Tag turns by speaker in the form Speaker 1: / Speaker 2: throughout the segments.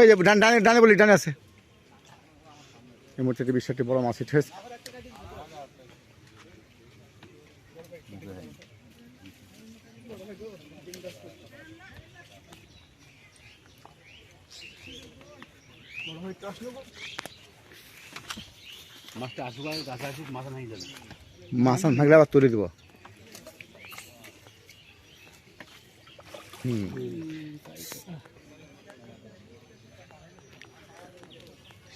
Speaker 1: এই যে ডান ডানে বলি ডানে আছে। এই মুহূর্তে একটি বড় মাছ হিট
Speaker 2: মাছটা আসুক আর গাছে আসুক মাথা নাই যাবে।
Speaker 1: মাছ থাকলে আবার তুলে দেবো।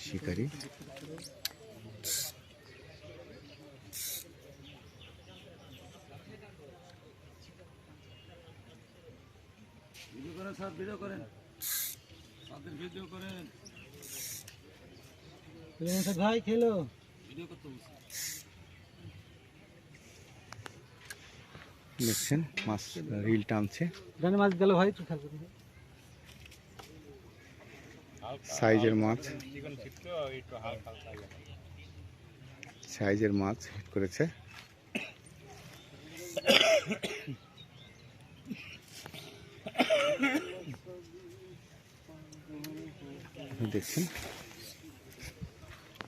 Speaker 1: শিকারি?
Speaker 2: ভিডিও করেন সব ভিডিও করেন। তাদের ভিডিও করেন।
Speaker 3: ভাই খেলো।
Speaker 2: ভিডিও করতে বলছি।
Speaker 1: দেখছেন মাছ রিল টানছে।
Speaker 3: মাছ গেল ভাই
Speaker 1: সাইজের মাছ। সাইজের মাছ হিট করেছে। দেখছেন।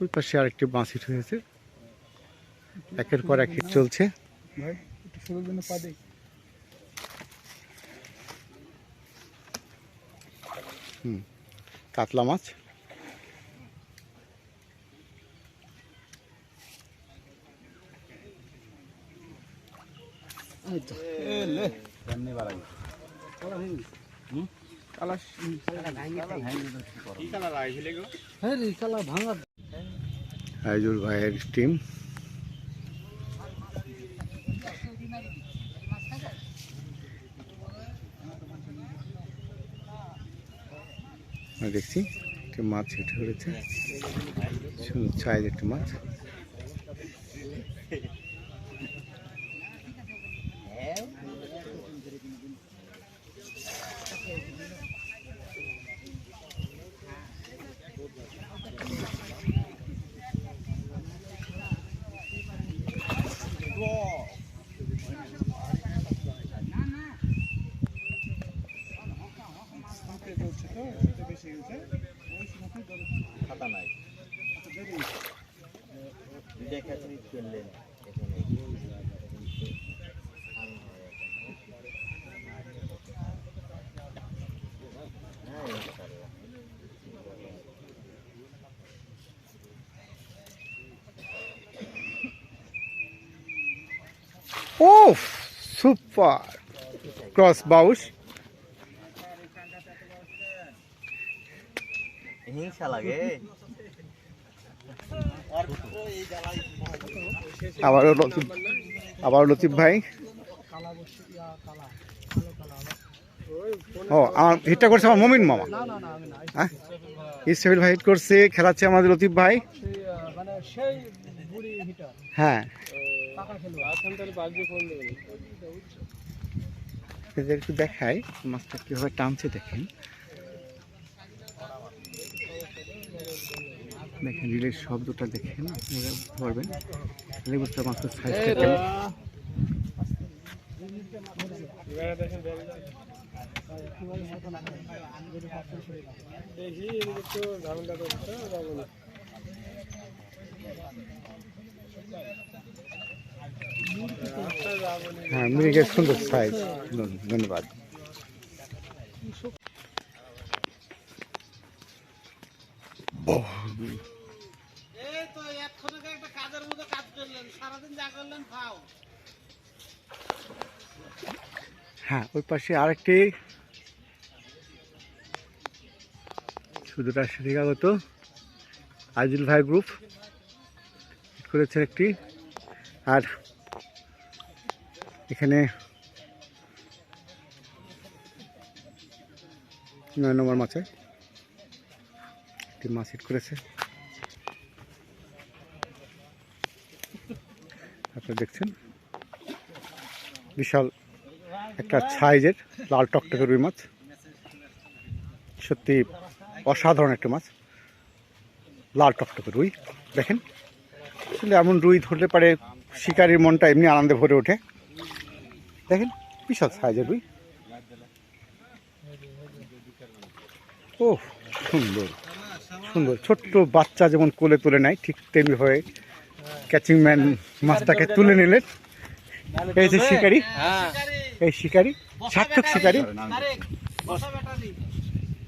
Speaker 1: ওই পাশে আরেকটি মাছ হিট হয়েছে। একের পর এক হিট চলছে।
Speaker 3: শুরুর জন্য পা দেই।
Speaker 1: কাতলা মাছ। আইজুল ভাইয়ের টিম দেখছি একটি মাছ হেঁটে সুন্দর সাইজ একটি মাছ।
Speaker 4: খাতা নাই দেখাচ্ছি ফেললেন এখানে
Speaker 1: ও সুপার ক্রস
Speaker 4: হিংসা লাগে
Speaker 1: আবারও লতিফ আবারও লতিফ ভাই। ও, আমার হিটটা করছে আমার মমিন মামা। হ্যাঁ? ইসরাফিল ভাই হিট করছে, খেলাচ্ছে আমাদের লতিফ ভাই। হ্যাঁ। একটু দেখাই, মাছটা কীভাবে টানছে দেখেন। দেখেন রিলের শব্দটা দেখেন আপনারা বুঝতে পারবেন পারবেন মাছটার সাইজটা কেমন
Speaker 3: দেখি একটু ঝামেলা
Speaker 1: হ্যাঁ মৃগের সুন্দর সাইজ ধন্যবাদ।
Speaker 3: এই
Speaker 1: হ্যাঁ ওই পাশে আরেকটি। শুধু রাজশাহী আগত। আইজুল ভাই গ্রুপ করেছে একটি। আর এখানে নয় নম্বর মাছে একটি মাছ হিট করেছে। আপনারা দেখছেন? বিশাল একটা সাইজের লাল টকটকে রুই মাছ। সত্যি অসাধারণ একটা মাছ। লাল টকটকে রুই। দেখেন, আসলে এমন রুই ধরলে পারে শিকারির মনটা এমনি আনন্দে ভরে ওঠে। দেখেন, বিশাল সাইজের রুই। ও সুন্দর। সুন্দর। ছোট্ট বাচ্চা যেমন কোলে তুলে নেয় ঠিক তেমনি হয়ে ক্যাচিং ম্যান মাছটাকে তুলে নিলেন। এই যে শিকারি।
Speaker 3: শিকারি,
Speaker 1: এই শিকারি সার্থক শিকারি।